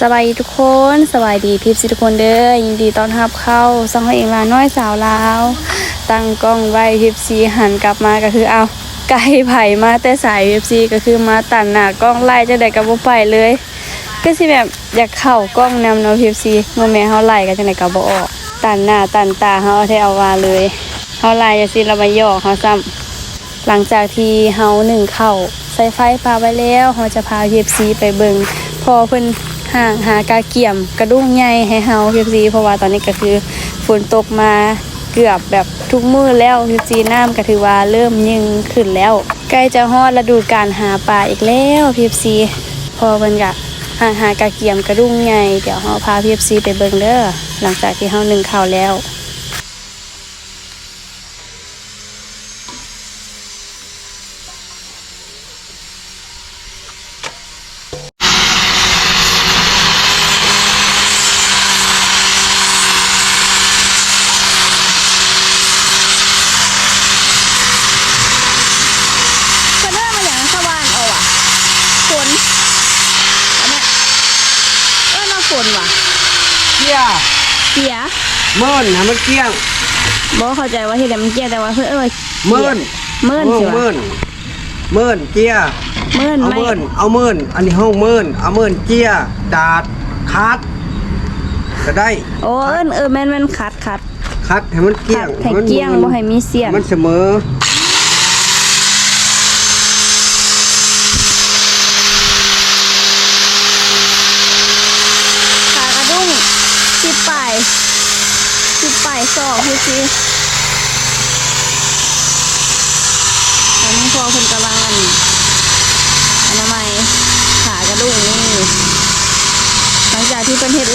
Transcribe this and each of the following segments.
สบายดีทุกคนสบายดีพิพสิทุกคนเด้อยินดีต้อนรับเข้าซองให้เองลาน้อยสาวลาว ตั้งกล้องไว้พิพซีหันกลับมาก็คือเอาไก่ไผ่มาแต่สายพิพซีก็คือมาตัดหน้ากล้องไล่จะได้กับบ่ไปเลย ก็สิแบบอยากเข้ากล้องนำเนาะพิพซีโมแม่เฮาไล่ก็จังได๋ก็บ่ออกตันหน้าตันตาเฮาเอาแท้เอาว่าเลยเฮาไล่จังซี่เรามาย่อเฮาซ้ำหลังจากที่เฮาหนึ่งเข้าใส่ไฟปลาไว้แล้วเฮาจะพา PFC ไปเบิงพอเพิ่น หาหากาเกี่ยมกระดุ้งใหญ่ให้เฮา PFC เพราะว่าตอนนี้ก็คือฝนตกมาเกือบแบบทุกมื้อแล้ว PFC น้ำก็ถือว่าเริ่มยิงขึ้นแล้ว ใกล้จะฮอดฤดูการหาปลาอีกแล้ว PFC พอเพิ่นก็หาหากาเกี่ยมกระดุ้งใหญ่เดี๋ยวเฮาพาพีพซีไปเบิงเด้อหลังจากที่เฮาหนึ่งข้าวแล้ว เพิ่นเริ่มมาอย่างสว่านเอาว่ะฝนอันเนี้ยเออมาฝนว่ะ เกี้ย เกีย เมินนะมันเกี้ยงบ่เข้าใจว่าที่ไหนมันเกียแต่ว่าเพิ่นเอ้ยเมินเมินสิเมิวะนเมินเกี้ยเมินเอาไม่เมินเอาเมินอันนี้ห้องเมินเอาเมินเกี้ยดาดคัดก็ได้โอ้เอิ้นเออแม่นแม่นคัดคัดคัดให้มันเกี้ยคังดให้เกี้ยงบ่ให้มีเสียนมันเสมอ ขากระดุ้งสิบปลายสิบปลายศอกพี่สิตอนนี้พอเพิ่นกำลังอันอนามัยขากระดุ้งนี่หลังจากที่เพิ่นเฮ็ด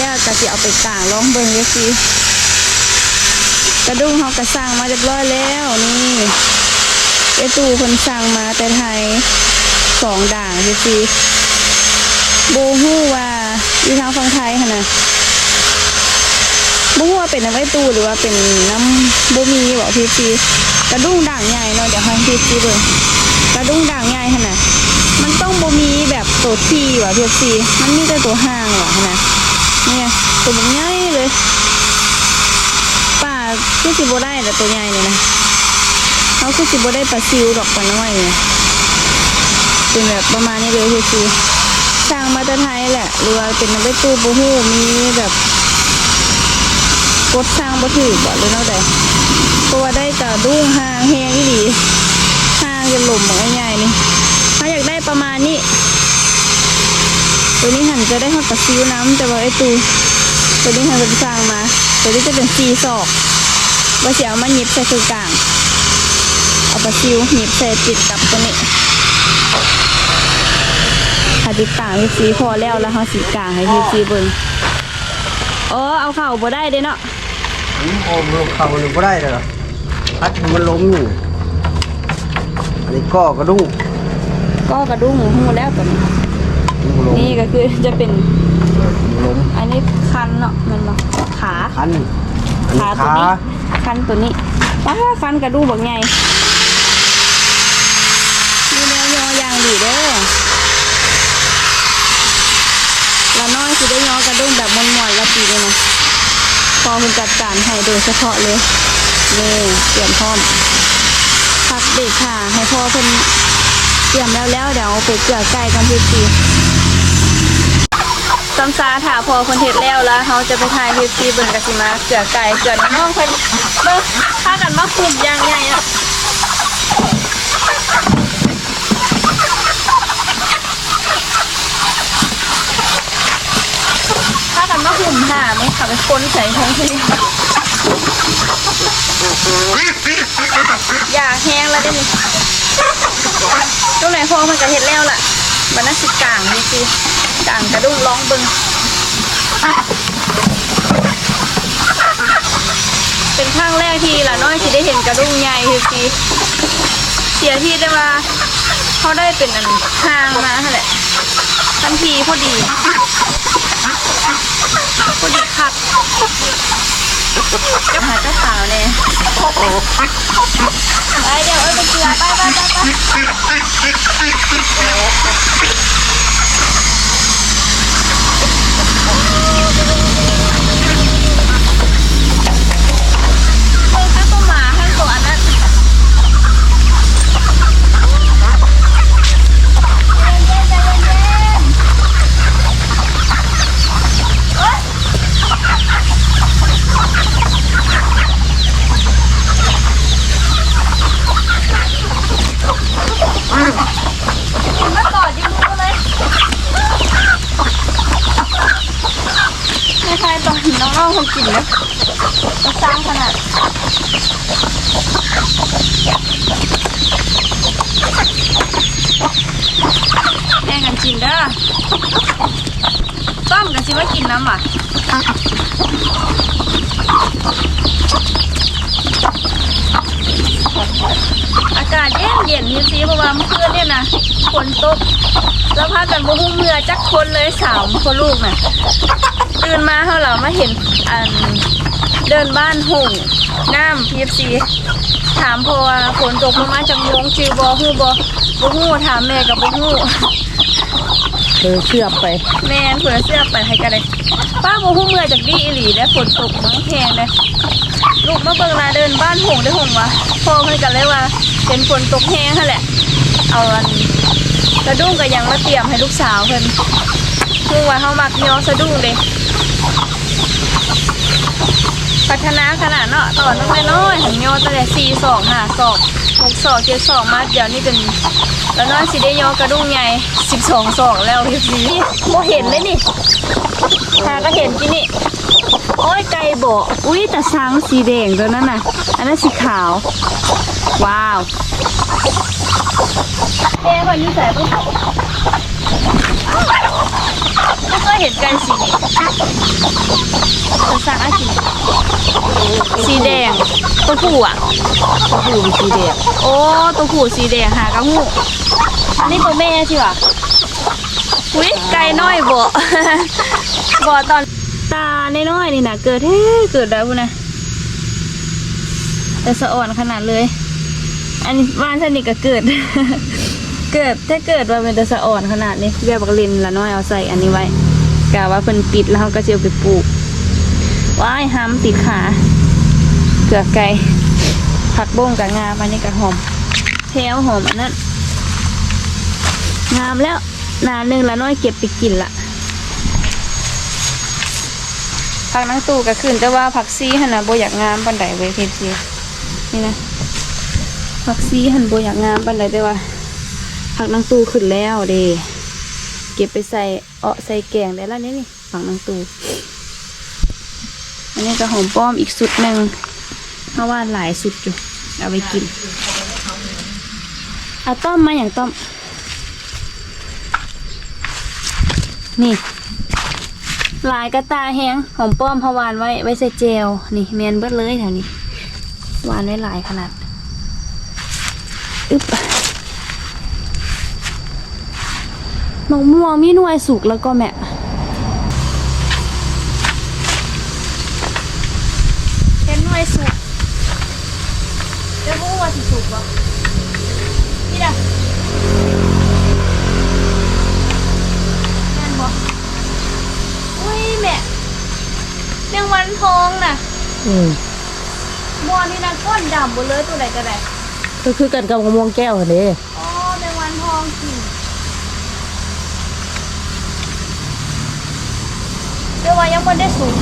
แล้วก็สิเอาไปกลางลองเบิ่งเด้อสิกระดุ้งเฮาก็สร้างมาเรียบร้อยแล้วนี่ไอตู่เพิ่นสั่งมาแต่ไทยสองด่างพี่สิบ่ฮู้ว่าอยู่ทางฝั่งไทยหั่นน่ะบ่ฮู้ว่าเป็นน้ำไอตูหรือว่าเป็นน้ำโบมีบ่พี่ซีกระดุ้งด่างใหญ่เนาะเดี๋ยวให้พี่ซีเบิ่งกระดุ้งด่างใหญ่หั่นน่ะมันต้องโบมีแบบตัวที่ว่ะพี่ซีมันมีแต่ตัวห่างว่ะหั่นน่ะเนี่ย ตัวมันใหญ่เลยป่าคือสิบ่ได้แต่ตัวใหญ่เลยนะเขาคือสิบ่ได้ปลาซิวดอกปลาน้อยเนี่ยเป็นแบบประมาณนี้เลยพี่ซีสร้างมาต่ไทยแหละหรือว่าเป็นน้ำไอตูบ่ฮู้มีแบบกดสร้างบ่ถือบ่หรือเนาะใดตัวได้กระดุ้งหางแฮงอีหลีหางจะหล่มเหมือนใหญ่นี่ถ้าอยากได้ประมาณนี้ตัวนี้หันจะได้หักกระซิวน้ำแต่ว่าไอ้ตู ตัวนี้หันเป็นสร้างมา ตัวนี้จะเป็นซีศอกว่าสิเอามาหยิบใส่คือกลาง เอากระซิวหยิบใส่ติดกับตัวนี้ถ้าติดกลางพี่ซีพอแล้วแล้วเขาสีกลางให้พี่ซีเบิ่งเออเอาเข่าบ่ได้เด้เนาะผมโอมลงเขาหนึ่งก็ได้เลยเหรอพัดมันล้มอยู่อันนี้ก็กระดุ้งก็กระดุ้งหูแล้วตัวนี้มันล้มนี่ก็คือจะเป็น มันล้มอันนี้คันเนาะมันเนาะขาคันอันนี้ขาตัวขานี้คันตัวนี้ป้าคันกระดูกแบบไงมีแนวยอยางดีเด้อละน้อยคือได้ยอกระดุ้งแบบมวนๆและปีเลยนะพอคุณจัดการให้โดยเฉพาะเลยนี่เตรียมพร้อมพักเบรกค่ะ ให้พ่อเพิ่นเตรียมแล้วแล้วเดี๋ยวเอาไปเกลือไก่กันพี่ปี ซัมซาถาพอคนเฮ็ดแล้วแล้วเขาจะไปถ่ายคลิปที่เบิ่งกะสิมาเกลือไก่เกลือน้องเพิ่นเบิ่งพากันมาคุมยางใหญ่อะพากันมาคุมหน้าไหมค่ะไปคนใส่ท้องที่อย่าแห้งแล้วได้ไหมตรงไหนพอมันจะเฮ็ดแล้วล่ะมันน่าสิกลางนี่สิ กลางกระดูกร้องเบิ้งเป็นครั้งแรกที่ละน้อยที่ได้เห็นกระดุมใหญ่คือสิเสียที่ได้ว่าเขาได้เป็นอันห้างมาแหละทันทีพอดีพอดีคัดเจ้าหาเจ้าสาวเนี่ยไปเดี๋ยวอ้ยไปเกลือไปไปไปไป อนน้องๆเขากินนะจะสร้างขนาดแม่งกันกินเด้อต้อมกันสิว่ากินน้ำอะอากาศเย็นเย็นนี่สิเพราะว่าเมื่อคืนเนี่ยนะฝนตกแล้วพากันบ่หุ้มเมื่อจักคนเลยสามคนลูกน่ะตื่นมาเฮาเรามาเห็นอันเดินบ้านหงน้ำพีฟซีถามเพราะว่าฝนตกลงมาจากมงจือบ่ฮู้บ่บ่ฮู้ถามแม่กับบ่ฮู้เออเชื่อไป แม่นเผื่อเสื้อไปให้กันเลยป้าโมหูเมื่อจากดีอีหลีได้ฝนตกมั้งแพงเลยลูกมาเบิ่งลาเดินบ้านหงได้หงวะพ่อเพิ่นกันเลยว่าเป็นฝนตกแห้งนั่นแหละ เอาอัน สะดุ้งก็ยังมาเตรียมให้ลูกสาวเพิ่นคือว่าเฮามักยอสะดุ้งเด้พัฒนาขนาดเนาะตอนน้อยถึงยอตั้งแต่สี่ศอกห้าศอกหกศอกเจ็ดศอกมาเดี๋ยวนี้เป็นแล้วน้อยสิได้ยอกระดุ้งใหญ่สิบสองศอกแล้วพี่พีโมเห็นเลยนี่หาก็เห็นที่นี่โอ้ยไก่โบะอุ้ยแต่ช้างสีแดงตัวนั้นน่ะ อันนั้นสีขาว ว้าว เอ๊ะคนนี้ใส่ปุ๊บไม่เคยเห็นไก่สีนี้แต่ช้างอะสีสีแดง ตัวผู้อะ ตัวผู้วิธีเด็กโอ้ ตัวผู้สีแดงหากระหูอันนี้ตัวแม่ใช่ปะอุ้ยไก่น้อยบ่บ่ตอนตาน้อยๆนี่นะเกิดเฮ้เกิดแล้วนะแต่สะอ่อนขนาดเลย อันนี้บ้านฉันนี่ก็เกิด เกิดถ้าเกิดว่าเป็นต่สะอ่อนขนาดนี้เบี้ยบักลินละน้อยเอาใส่อันนี้ไว้กะว่าเพิ่นปิดแล้วเขาก็จะเอาไปปลูกว้ายห้ามติดขาเกือไก่ผักบ้งกับงามอันนี้กับหอมแถวหอมอันนั้นงามแล้วนานหนึ่งละน้อยเก็บไปกินละผักนังตูก็ขึ้นแต่ว่าผักซีหนนะโบอยากงามปันใดเว้ยพีพีนี่นะ ผักซีหันโบอยากงามปันใดแต่ว่าผักนังตูขึ้นแล้วเดเก็บไปใส่เอาะใส่แกงได้แล้วนี่นี่ผักนังตูอันนี้ก็หอมป้อมอีกสุดหนึ่งเพราะว่าหลายสุดอยู่เอาไปกินเอาต้มมาอย่างต้มนี่หลายกระตาแห้งหอมป้อมพะวานไว้ไว้ใส่เจลนี่เมียนเบิดเลยแถวนี้วานไว้หลายขนาด อึ๊บมะม่วงมีหน่วยสุกแล้วก็แม่เห็นหน่วยสุกเดี๋ยวพูดว่าสิสุกบ่นี่ด่ะแม่นบ่อุ้ยแม่แมงวันทองน่ะ อืมบัวนี่นะก้นดำหมดเลยตัวใดก็ได้ ก็คือกันกับมะม่วงแก้วเด้อ๋อแมงวันทองกินเดี๋ยวว่ายังไม่ได้สุก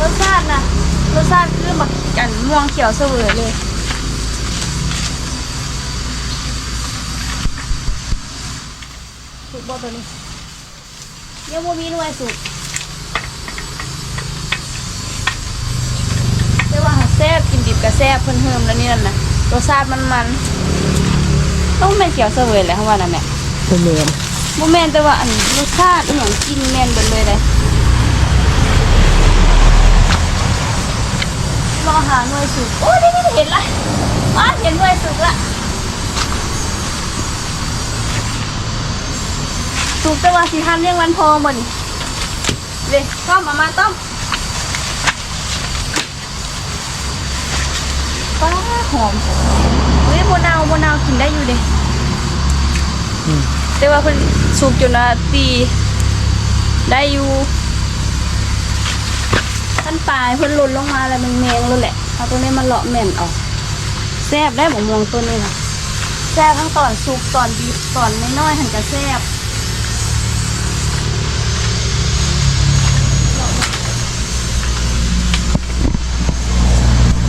รสชาตินะรสชาติคือแบบกันม่วงเขียวเสวยเลย สุกบ่ตัวนี้ยังบ่มีหน่วยสุกแต่ว่าหาแซ่บ กินดิบกับแซ่บเพิ่นเฮิมแล้วนี่นั่นน่ะรสชาติมันมันๆต้องเป็นเขียวเสวยแหละเพราะว่าน่ะแม่ตัวเมียนบ่แม่นแต่ว่าอันรสชาติอหย่างกินแม่นเบิดเลยเลยหาหน่วยสุกโอ้ยนี่นี่เห็นละว้าเห็นหน่วยสุกละสุกแต่ว่าสีทันเรียงวันพองบ่นี่เด็ต้มมามาต้ม ป้าหอมเฮ้ยโบนาวโบนาวกินได้อยู่เด้แต่ว่าเพิ่นสุกจนว่าตีได้อยู่ขั้นปลายเพิ่นหล่นลงมาแล้วมันแมงเลยแหละเอาตัวนี้มันเลาะแม่นออกแซ่บได้บอกมวงตัวนี้ค่ะแซ่บทั้งตอนสุกตอนดิบตอนน้อยๆหันจะแซ่บ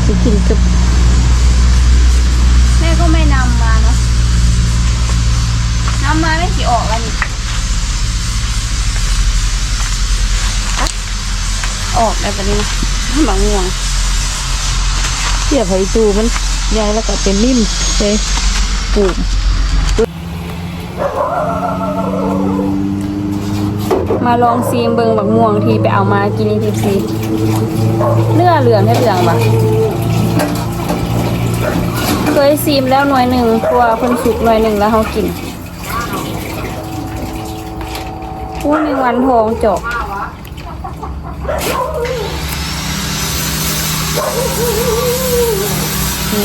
สิกินกับ นำมาไม่กี่ออกแล้วนี่อะออกแล้วตอนนี้นะบางง่วงเสียบไผ่ตูมันใหญ่แล้วก็เป็นนิ่มเลยปลูกมาลองซีมเบิงบักม่วงที่ไปเอามากินในทีซีเนื้อเหลืองแค่เหลืองปะเคยซีมแล้วหน่วยหนึ่งเพราะว่าเพิ่นสุกหน่วยหนึ่งแล้วเขากิน พูดในวันทองจบ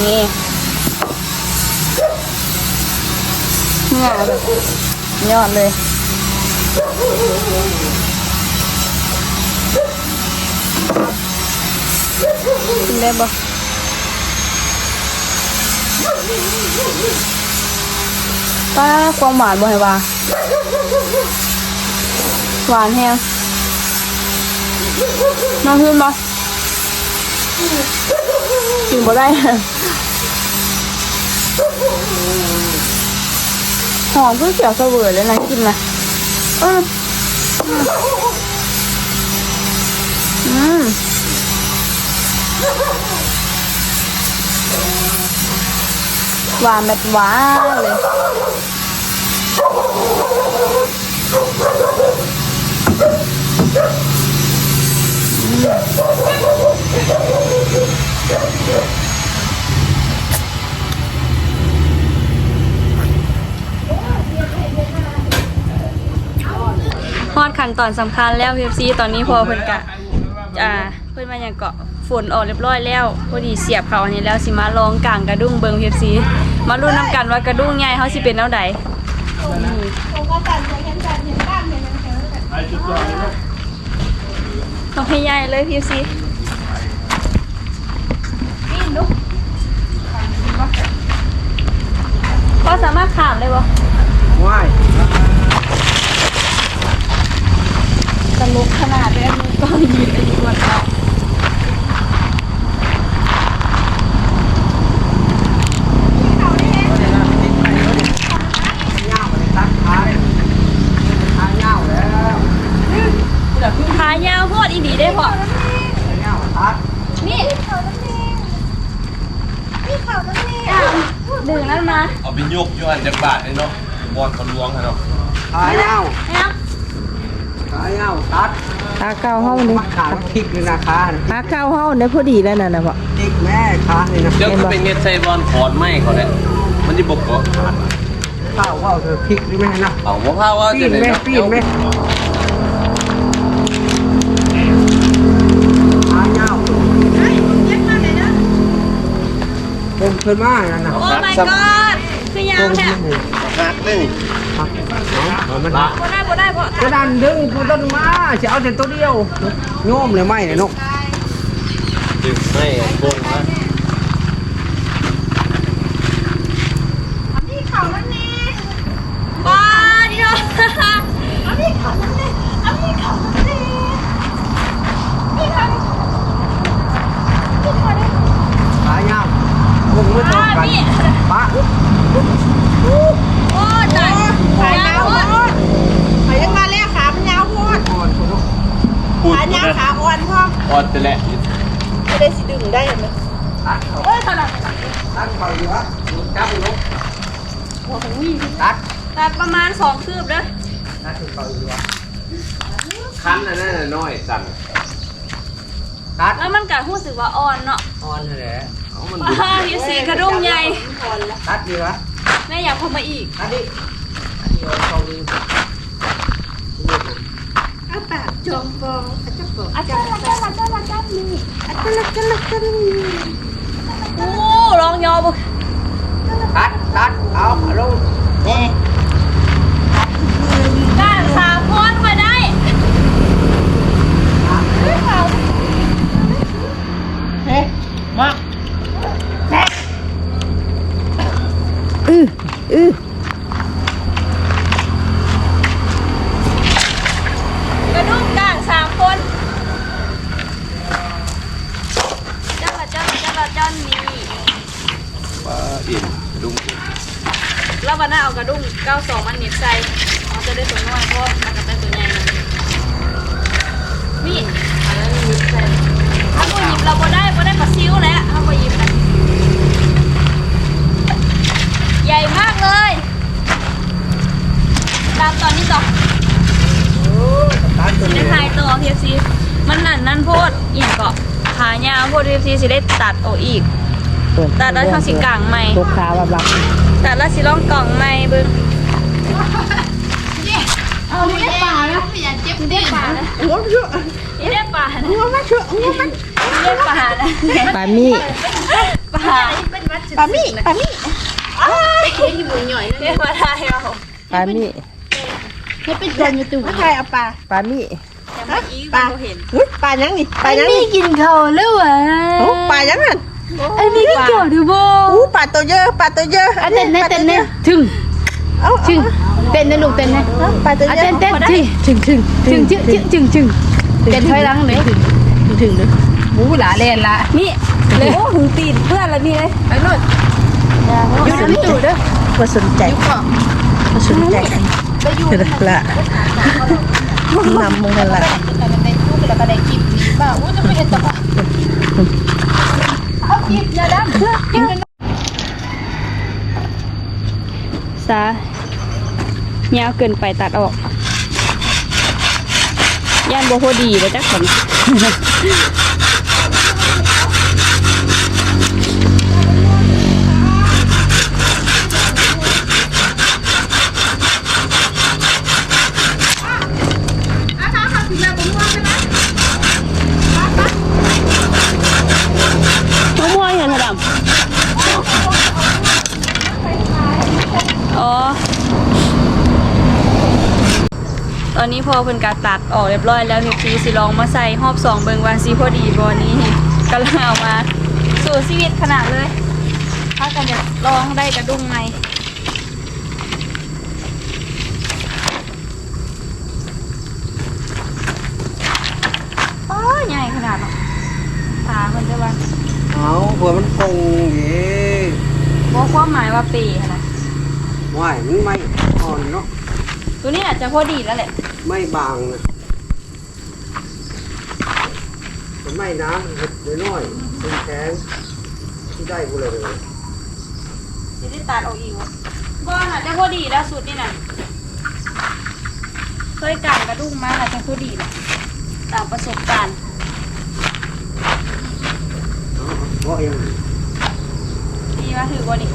นี่เนื้อแบบยอดเลยกินได้บ่ป้าความหวานบ่ให้ว่า หวานแฮงน้องขึ้นบ่กินบ่ได้หอมเพิ่งเสียวเสวยเลยนะกินนะเอออืมหวานแบบหวานเลย ฮอดขั้นตอนสำคัญแล้วพีเอฟซีตอนนี้พอเพิ่นกะอ่าเพิ่นมาอย่างเกาะฝนออกเรียบร้อยแล้วพอดีเสียบเขาอันนี้แล้วสิมาลองกลางกระดุ้งเบิงพีเอฟซีมาลุ้นน้ำกันว่ากระดุ้งใหญ่เขาสิเป็นแนวใดนี่ผมก็ตัดใจเห็นตัดเห็นบ้านเห็นอะไรเห็นอะไร ต้องให้ใหญ่เลยพีเอฟซีนี่ดูก็สามารถขามได้บ่ว้ายตลกขนาดเลยมือกล้องยืนไปดีกว่าเรา เงาเลยตัดขาเลยขาเงาแล้ว ขายาวโพดอีดีได้พอ เงาตัด นี่ เขานั่นเองนี่เขานั่นเอง อะดึงนั่นมา เอา ไปยกย้อนจากบาทเลยเนาะบอลเขาล้วงกันเนาะขาเงาเนี่ยขาเงาตัดขาเก้าเฮานี่มัดขาพริกเลยนะขาน่ะขาเก้าเฮาเนี่ยพอดีแล้วน่ะนะพ่อพริกแม่ขาเลยนะเดี๋ยวก็เป็นเฮ็ดใส่บอลขอนไม้เขาเลยมันจะบกเกาะขาดข้าวว่าวเธอพริกหรือไม่นะเอามะพร้าวว่าปีจะนไหนไหมเนาะปีนไหมขาเงาเฮ้ยเย็บมาไหนนะผมขึ้นมาแล้วนะโอ้ my god คือยาวแท้หักเลยเอามันละบ่ได้บ่ได้พอกระดานดึงกูต้นมาจะเอาแต่ตัวเดียวโยมเลยไม่เลยนกดึงไม่โกงนะ นี่เขานั่นเอง ป้าดิโด อันนี้เขานั่นเองอันนี้เขานั่นเองนี่เขานี่เขาเนี่ย ขาเงาผมไม่ตรง ป้า กัน พี่ ปะ โอ้ตาย ขาย ยาาว ว โพ โพ ด ดขายยังมาแล้วขามันยาวโพด อ่อนคนนก พูด ขายาวขาอ่ อนพ่อออดไปแหละไม่ได้สิดึงได้ไหมตัดเขาเอ้ยขนาดตัดเขาอยู่วะจับนกตัดแต่ประมาณสองคืบเด้อตัดเขาอยู่วะคันอันนั้นน่ะน้อยสั่นตัดแล้วมันก็รู้สึกว่าอ่อนเนาะอ่อนเลยแหละเอามันว้าอยู่สีกระดุมใหญ่ตัดดีวะแม่อยากพามาอีกตัดดิอันนี้เอาเข้านี่อาปากจองฟองอาจจะบอกอาจารย์อาจารย์อาจารย์อาจารย์นี่อาจจะลักจะลักจะลัก โอ้ลองยอบุ ตัดตัดเอาเอาลงนี่ ก้านสามคนมาได้ เฮ้มา อืออือก ระดุมกลางสามคนเจ้าละเจ้าละเจ้าละเจ้านี่ ปลาอิ่มดุ้ง แล้ววันหน้าเอากระดุมเก้าสองมันเหน็บใจเอาจะได้ตัวน้อยเพราะมันกับได้ตัวใหญ่นะนี่อันนั้นเหน็บใจถ้าผู้หยิบเราบ่ได้บ่ได้ปลาซิวแล้วถ้าผู้หยิบนะใหญ่มากเลยตามตอนนี้ต่อ โอ้ตัดตัว สิ นี้ ได้ถ่ายต่อพีเอฟซีมันนั่นนั่นโพดอีกเกาะขา ยาวโพดพีเอฟซีสิได้ตัดออกอีก ตัดแล้วทางสิกลางใหม่ ลูกค้าแบบรับตัดแล้วสิล่องกล่องใหม่เบิ่งเอาไม่ได้ป่านะไม่อยากเจ็บเด็กป่านะหัวเยอะนี่ได้ป่านะหัวมันเชื่อหัวมันนี่ได้ป่านะปลามี่ป่าเป็นวัดจุดปลามี่ปลามี่เขียนอยู่หมุนหน่อยเรียกมาได้เอาปลามี่นี่เป็นจานอยู่ตู้ใครเอาปลาปลามี่ แต่เมื่อกี้ก็บ่เห็นอุ้ยปลายังนี่ปลายังนี่นี่กินเขาแล้ววะโอ้ปลายังนั่นอันนี้ก็เกี่ยวดูโบอู้ปลาตัวเยอะปลาตัวเยอะอันเต้นนะเต้นนะถึงเอาถึงเต้นนะลูกเต้นนะปลาตัวอะเยอะเต้นเต้นถึงถึงถึงถึงถึงถึงถึงเต้นถอยหลังเลยถึงเลยหมูหลาเล่นละนี่เลยโอ้หูตีนเพื่อนละนี่เลยไปโน่นอยู่ในตู้เด้อมาสนใจอยู่ก่อนมาสนใจละ นำมึงกันละแต่มันเป็นลูกแล้วก็ได้กิบบ้าอู้จะไม่เห็นตะกเอากิบอย่าดังกิบซะยาวเกินไปตัดออก ย่านบ่พอดีเลยจักคนมะม่วงอย่างดำอ๋อ ต อนนี้พอเพิ่นการตัดออกเรียบร้อยแล้วทีทีสิลองมาใส่หอบสองเบิงวาซีพอดีบอนี้กำลังเอามา สู่ชีวิตขนาดเลย ถ้ากันอยากลองได้กระดุมไหมโอ้ยใหญ่ขนาดเนาะตาเพิ่นจะว่าเอาหัวมันคงเย่บอกความหมายว่าปีขนาดว่ายมันไม่อ่อนเนาะ ตัวนี้อาจจะพอดีแล้วแหละ ไม่บางนะเป็นไม่น้ำเห็ดน้อยๆเป็นแข็งที่ได้กูเลยเลยสิได้ตัดออกอีกวะบ่น่ะจะพอดีแล้วสุดนี่น่ะเคยการกระดุมมาน่ะจะพอดีแหละตามประสบการณ์เพราะยังดีว่าถือว่านี่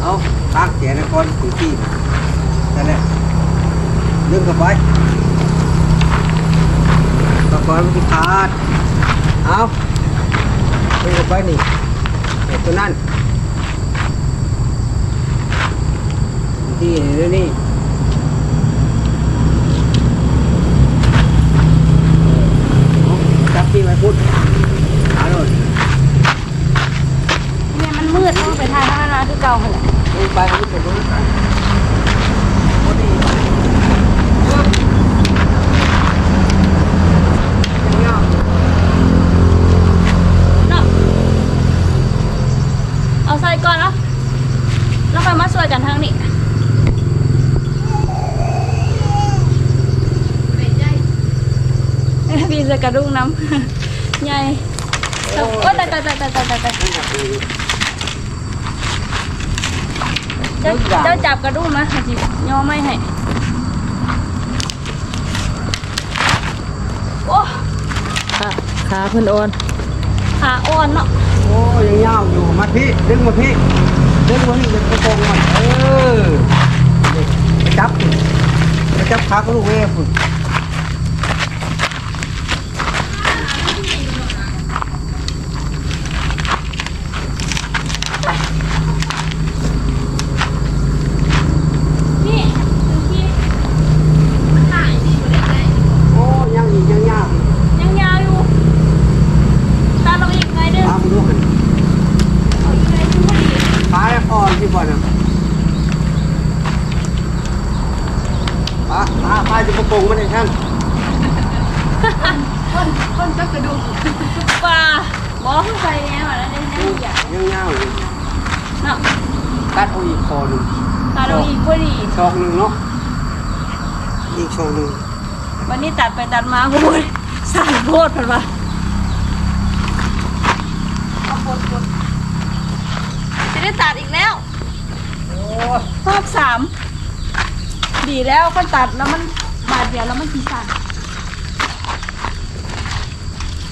เอาตากแขนก่อนถึงที่นั่นแหละ ดึงกับไปตะกอนมันที่ขาดเอาดึงกับไปนี่ไอ้ตัวนั่นที่นี่นี่เอาจับที่ไว้พุทธเอาเลยเนี่ยมันมืดต้องไปทางข้างหน้าคือเก่าหั่นแหละลงไปเอาไปตรงนู้นพอดี เนาะเอาใส่ก่อนเนาะแล้วค่อยมาสวยกันทางนี้ พี่ จะกระดุ้งน้ำ ใหญ่โอ้ยตายตายตายตายตายตายตายเจ้าเจ้าจับกระดุ้งมาค่ะจิย่อไม่ให้ โอ้ขาขาเพิ่นอ่อนขาอ่อนเนาะ โอ้ยังยาวอยู่มาพี่ดึงมาพี่ดึงมาพี่จะกระโปรงมันเออไปจับคุณไปจับขาก็ลูกเว้ยคุณ นี่ถึงที่ถ่ายนี่อยู่ได้ โอ้ยังอีกยังยาวอีก ยังยาวอยู่ตาเราอีกไงเด้อ ตามดูกัน เอาอีกไงคือพอดี ขาอ่อนที่บ่นะขาขาขาจะกระโปรงมันได้ท่าน ป่าบอเข้าไปแล้วแล้วได้ได้ใหญ่ ยังยาวอยู่ เนาะ ตัดเอาอีกคอหนึ่ง ตาเราอีกพอดี ชอกหนึ่งเนาะอีกชอกหนึ่ง วันนี้ตั ดไปตัดมาโอ้ยสั่นโพดพันวะเอาปนปนจะได้ตัดอีกแล้วโอ้ยรอบสามดีแล้วก็ตัดแล้วมันบาดเดียวแล้วมันทีสั่น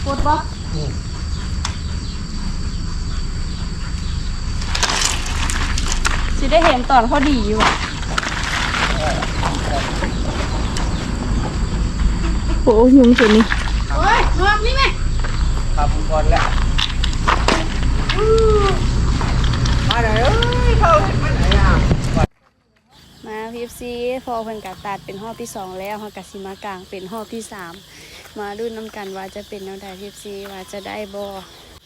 ปวดปะสิได้เห็นตอนพอดีอยู่อะโอ้ ยุงตัวนี้โอ้ยงอกนี่แม่ขับก่อนแล้วมาไหนเอ้ยเขาไปไหนอะมาพีฟซีพอเพิ่นกะตัดเป็นรอบที่สองแล้วเฮากะสิมากลางเป็นรอบที่สามมาดูน้ำกันว่าจะเป็นแนวใดพีฟซีว่าจะได้บ่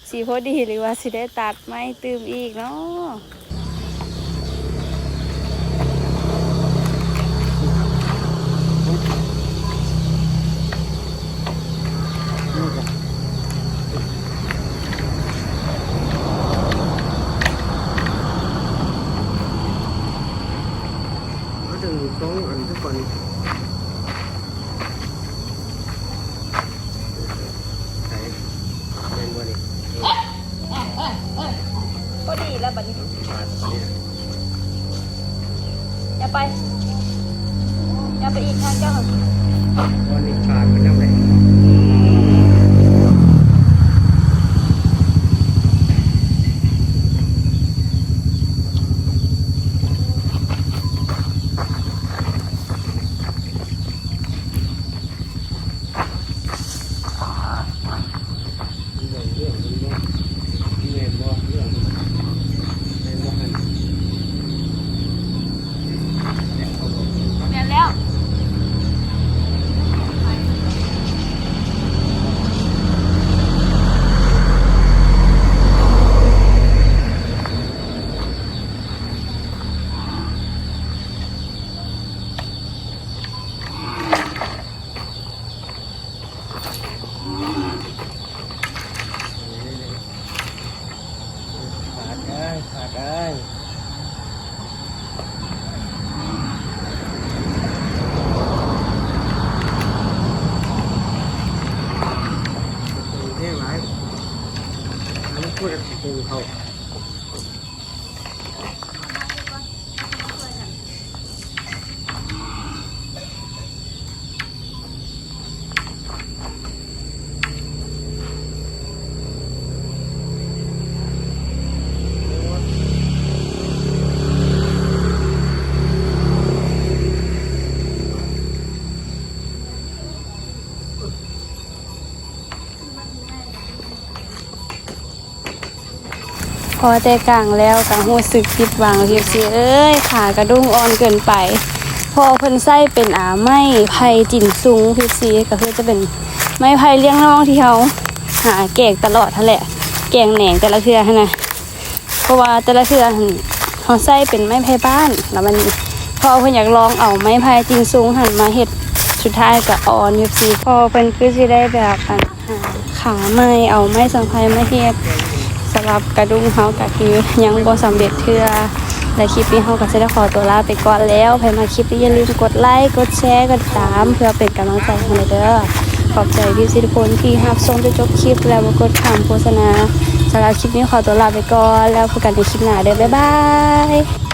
สีพอดีหรือว่าสิได้ตัดไม่ตืมอีกเนาะ อแต่กลางแล้วกะหูสึกผิดหวังพีฟซีเอ้ยขากระดุ้งอ่อนเกินไป พอเพิ่นไส้เป็นอาไม้ไผ่จินซุงพีฟซีก็คือจะเป็นไม้ไผ่เลี้ยงน้องที่เขาหาแกงตลอดทั้งแหละ แกงแหนงแต่ละเทือนนะเพราะว่าแต่ละเทือนเขาไส้เป็นไม้ไผ่บ้านแล้วมันพอเพิ่นอยากลองเอาไม้ไผ่จินซุงหันมาเฮ็ดสุดท้ายก็อ่อนพีฟซีพอเพิ่นคือสิได้แบบหาขาไม้เอาไม้สังไพมาเฮ็ด สำหรับกระดุงเขาก็คือยังบ่สำเร็จเทื่อและคลิปนี้เขาก็จะได้ขอตัวลาไปก่อนแล้วใครมาคลิปนี้อย่าลืมกดไลค์กดแชร์กดตาม เพื่อเป็นกำลังใจให้เราเด้อขอบใจพี่สิทุกคนที่ฮับชมจนจบคลิปแล้วกดถามโฆษณาสำหรับคลิปนี้ขอตัวลาไปก่อนแล้วพบกันในคลิปหน้าเด้อบ๊ายบาย